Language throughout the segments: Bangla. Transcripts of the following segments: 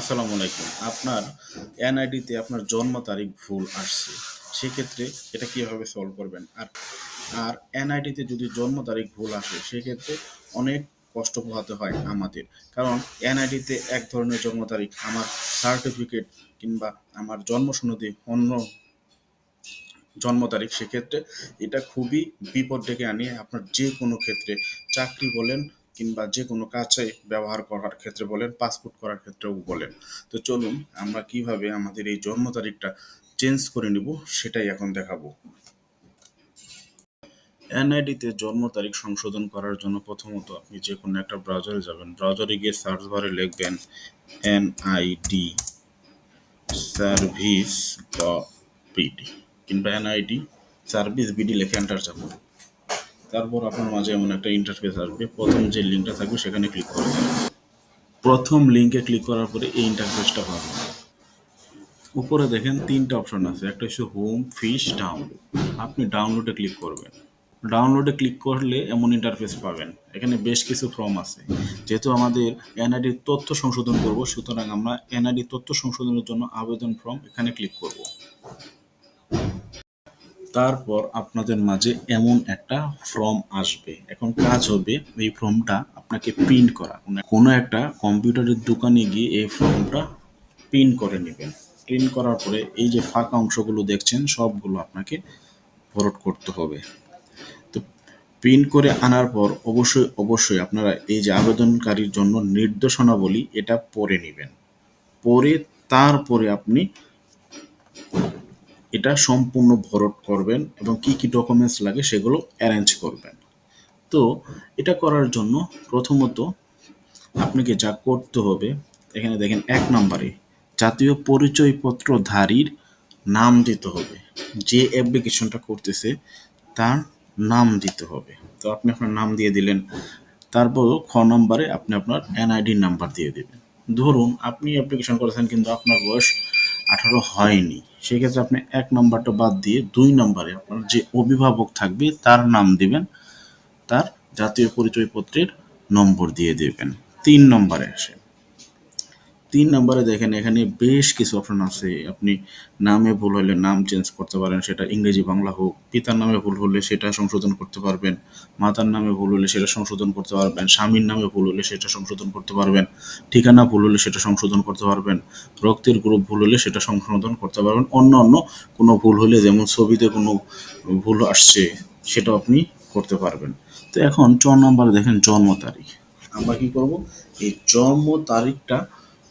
আসসালামু আলাইকুম। আপনার এনআইডিতে আপনার জন্ম তারিখ ভুল আসছে, সেক্ষেত্রে এটা কীভাবে সলভ করবেন? আর আর এনআইডিতে যদি জন্ম তারিখ ভুল আসে, সেক্ষেত্রে অনেক কষ্ট পোহাতে হয় আমাদের। কারণ এনআইডিতে এক ধরনের জন্ম তারিখ, আমার সার্টিফিকেট কিংবা আমার জন্ম সনদে অন্য জন্ম তারিখ, সেক্ষেত্রে এটা খুবই বিপদ ডেকে আনিয়ে আপনার যে কোনো ক্ষেত্রে, চাকরি বলেন কিংবা যে কোনো কাজে ব্যবহার করার ক্ষেত্রে বলেন পাসপোর্ট করার ক্ষেত্রেও বলেন। তো চলুন, আমরা কীভাবে আমাদের এই জন্ম তারিখটা চেঞ্জ করে নিব সেটাই এখন দেখাবো। এনআইডিতে জন্ম তারিখ সংশোধন করার জন্য প্রথমত আপনি যে কোনো একটা ব্রাউজারে যাবেন। ব্রাউজারে গিয়ে সার্চ বারে লিখবেন এনআইডি সার্ভিস বিডি কিংবা এনআইডি সার্ভিস বিডি লিখে এন্টার যাব তারপর আপনার মাঝে এমন একটা ইন্টারফেস আসবে। প্রথম যে লিঙ্কটা থাকবে সেখানে ক্লিক করবেন। প্রথম লিঙ্কে ক্লিক করার পরে এই ইন্টারফেসটা পাবেন। উপরে দেখেন তিনটা অপশন আছে। একটা হচ্ছে হোম ফিশ ডাউনলোড আপনি ডাউনলোডে ক্লিক করবেন। ডাউনলোডে ক্লিক করলে এমন ইন্টারফেস পাবেন। এখানে বেশ কিছু ফর্ম আছে। যেহেতু আমাদের এনআইডির তথ্য সংশোধন করব, সুতরাং আমরা এনআইডি তথ্য সংশোধনের জন্য আবেদন ফর্ম এখানে ক্লিক করব। তারপর আপনাদের মাঝে এমন একটা ফর্ম আসবে। এখন কাজ হবে এই ফর্মটা আপনাকে প্রিন্ট করা। কোনো একটা কম্পিউটারের দোকানে গিয়ে এই ফর্মটা প্রিন্ট করে নেবেন। প্রিন্ট করার পরে এই যে ফাঁকা অংশগুলো দেখছেন, সবগুলো আপনাকে ভরট করতে হবে। তো প্রিন্ট করে আনার পর অবশ্যই অবশ্যই আপনারা এই যে আবেদনকারীর জন্য নির্দেশনাবলী এটা পড়ে নেবেন। পরে তারপরে আপনি এটা সম্পূর্ণ ভরট করবেন এবং কি কি ডকুমেন্টস লাগে সেগুলো অ্যারেঞ্জ করবেন। তো এটা করার জন্য প্রথমত আপনাকে যা করতে হবে, এখানে দেখেন এক নম্বরে জাতীয় পরিচয়পত্রধারীর নাম দিতে হবে। যে অ্যাপ্লিকেশনটা করতেছে, তার নাম দিতে হবে। তো আপনি আপনার নাম দিয়ে দিলেন, তারপর খ নম্বরে আপনি আপনার এনআইডি নাম্বার দিয়ে দেবেন। ধরুন আপনি অ্যাপ্লিকেশন করেছেন কিন্তু আপনার বয়স আঠারো হয়নি। সেক্ষেত্রে আপনি এক নম্বরটা বাদ দিয়ে দুই নম্বরে আপনার যে অভিভাবক থাকবে, তার নাম দিবেন, তার জাতীয় পরিচয়পত্রের নম্বর দিয়ে দেবেন। তিন নম্বরে আসে তিন নম্বরে দেখেন, এখানে বেশ কিছু অপশন আছে। আপনি নামে ভুল হলে নাম চেঞ্জ করতে পারেন, সেটা ইংরেজি বাংলা হোক, পিতার নামে ভুল হলে সেটা সংশোধন করতে পারবেন, মাতার নামে ভুল হলে সেটা সংশোধন করতে পারবেন, স্বামীর নামে ভুল হলে সেটা সংশোধন করতে পারবেন, ঠিকানা ভুল হলে সেটা সংশোধন করতে পারবেন, রক্তের গ্রুপ ভুল হলে সেটা সংশোধন করতে পারবেন, অন্য অন্য কোনো ভুল হলে যেমন ছবিতে কোনো ভুল আসছে সেটা আপনি করতে পারবেন। তো এখন চ নম্বরে দেখেন জন্ম তারিখ। আমরা কি করব? এই জন্ম তারিখটা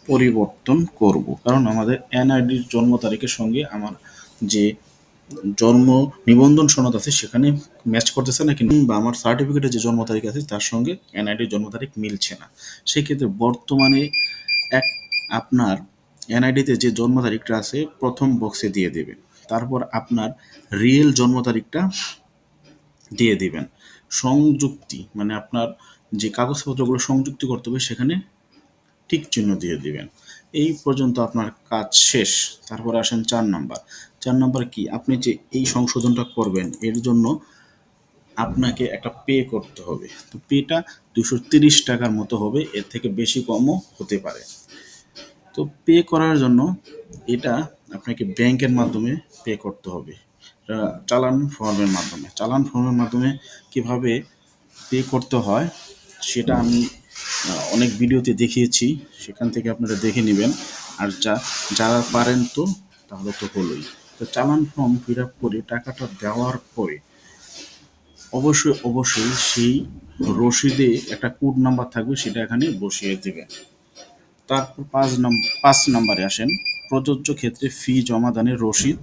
পরিবর্তন করব। কারণ আমাদের এনআইডির জন্ম তারিখের সঙ্গে আমার যে জন্ম নিবন্ধন সনদ আছে, সেখানে ম্যাচ করতেছে না কিংবা আমার সার্টিফিকেটে যে জন্ম তারিখ আছে, তার সঙ্গে এনআইডির জন্ম তারিখ মিলছে না। সেক্ষেত্রে বর্তমানে এক আপনার এনআইডিতে যে জন্ম তারিখটা আছে, প্রথম বক্সে দিয়ে দেবেন। তারপর আপনার রিয়েল জন্ম তারিখটা দিয়ে দিবেন। সংযুক্তি মানে আপনার যে কাগজপত্রগুলো সংযুক্তি করতে হবে, সেখানে টিক চিহ্ন দিয়ে দিবেন। এই পর্যন্ত আপনার কাজ শেষ। তারপরে আসেন চার নাম্বার। চার নাম্বার কি? আপনি যে এই সংশোধনটা করবেন, এর জন্য আপনাকে একটা পে করতে হবে। তো পেটা দুশো তিরিশ টাকার মতো হবে, এর থেকে বেশি কমও হতে পারে। তো পে করার জন্য এটা আপনাকে ব্যাংকের মাধ্যমে পে করতে হবে। চালান ফর্মের মাধ্যমে। চালান ফর্মের মাধ্যমে কীভাবে পে করতে হয়, সেটা আমি অনেক ভিডিওতে দেখিয়েছি, সেখান থেকে আপনারা দেখে নেবেন। আর যা, যারা পারেন তো, তাহলে তো হলোই। তো চালান ফর্ম ফিল আপ করে টাকাটা দেওয়ার পরে অবশ্যই অবশ্যই সেই রসিদে একটা কোড নাম্বার থাকবে, সেটা এখানে বসিয়ে দেবেন। তারপর পাঁচ নম্বর পাঁচ নম্বরে আসেন। প্রযোজ্য ক্ষেত্রে ফি জমাদানের রসিদ,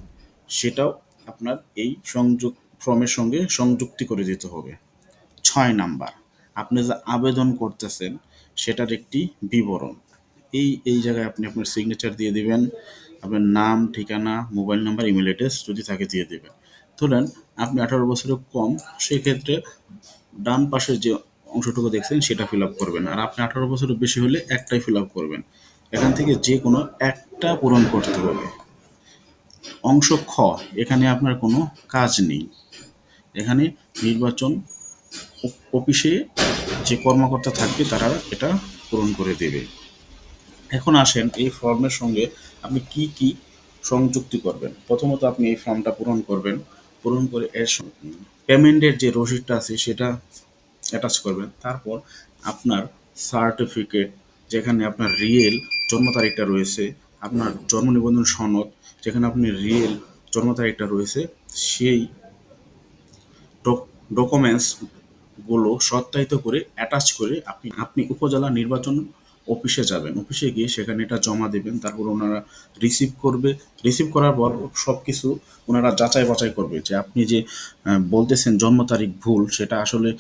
সেটাও আপনার এই সংযোগ, ফর্মের সঙ্গে সংযুক্তি করে দিতে হবে। ছয় নাম্বার। আপনি যে আবেদন করতেছেন, সেটার একটি বিবরণ। এই এই জায়গায় আপনি আপনার সিগনেচার দিয়ে দিবেন, আপনার নাম, ঠিকানা মোবাইল নাম্বার ইমেল অ্যাড্রেস যদি থাকে দিয়ে দেবেন। ধরেন আপনি আঠারো বছরের কম, সেক্ষেত্রে ডান পাশের যে অংশটুকু দেখছেন, সেটা ফিল আপ করবেন। আর আপনি আঠারো বছরের বেশি হলে একটাই ফিল আপ করবেন। এখান থেকে যে কোনো একটা পূরণ করতে হবে। অংশ খ, এখানে আপনার কোনো কাজ নেই। এখানে নির্বাচন অফিসে যে কর্মকর্তা থাকবে তারা এটা পূরণ করে দেবে। এখন আসেন এই ফর্মের সঙ্গে আপনি কি কি সংযুক্তি করবেন। প্রথমত আপনি এই ফর্মটা পূরণ করবেন। পূরণ করে এর পেমেন্টের যে রসিদটা আছে সেটা অ্যাটাচ করবেন। তারপর আপনার সার্টিফিকেট যেখানে আপনার রিয়েল জন্ম তারিখটা রয়েছে, আপনার জন্ম নিবন্ধন সনদ, যেখানে আপনি রিয়েল জন্ম তারিখটা রয়েছে, সেই ডকুমেন্টসগুলো সত্যায়িত করে অ্যাটাচ করে আপনি আপনি উপজেলা নির্বাচন অফিসে যাবেন। অফিসে গিয়ে সেখানে এটা জমা দেবেন, তারপর ওনারা রিসিভ করবে। রিসিভ করার পর সব কিছু ওনারা যাচাই বাছাই করবে যে আপনি যে বলতেছেন জন্ম তারিখ ভুল, সেটা আসলে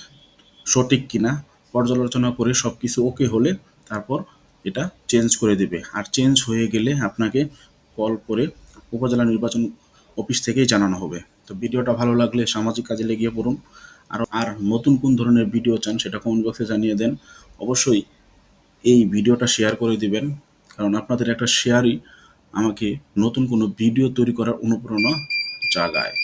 সঠিক কিনা, পর্যালোচনা করে সব কিছু ওকে হলে তারপর এটা চেঞ্জ করে দেবে। আর চেঞ্জ হয়ে গেলে আপনাকে কল করে উপজেলা নির্বাচন অফিস থেকেই জানানো হবে। তো ভিডিওটা ভালো লাগলে সামাজিক কাজে লেগিয়ে পড়ুন। আর আর নতুন কোন ধরনের ভিডিও চান সেটা কমেন্ট বক্সে জানিয়ে দেন। অবশ্যই এই ভিডিওটা শেয়ার করে দিবেন। কারণ আপনাদের একটা শেয়ারই আমাকে নতুন কোনো ভিডিও তৈরি করার অনুপ্রেরণা জাগায়।